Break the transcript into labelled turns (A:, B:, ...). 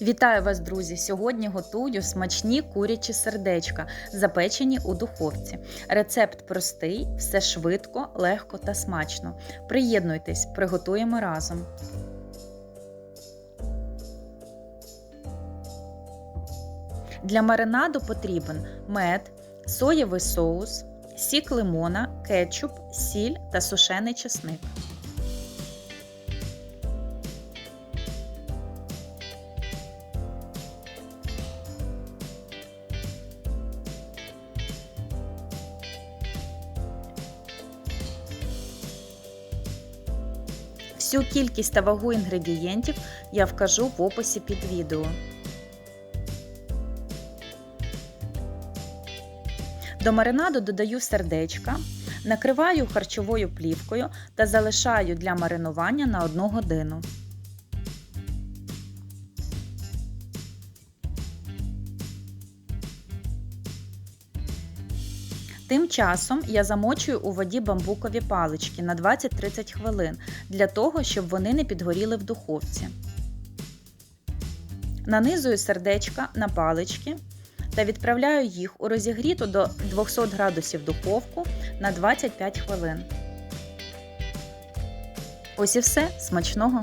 A: Вітаю вас, друзі! Сьогодні готую смачні курячі сердечка, запечені у духовці. Рецепт простий, все швидко, легко та смачно. Приєднуйтесь, приготуємо разом. Для маринаду потрібен мед, соєвий соус, сік лимона, кетчуп, сіль та сушений чесник. Всю кількість та вагу інгредієнтів я вкажу в описі під відео. До маринаду додаю сердечка, накриваю харчовою плівкою та залишаю для маринування на 1 годину. Тим часом я замочую у воді бамбукові палички на 20-30 хвилин для того, щоб вони не підгоріли в духовці. Нанизую сердечка на палички та відправляю їх у розігріту до 200 градусів духовку на 25 хвилин. Ось і все смачного!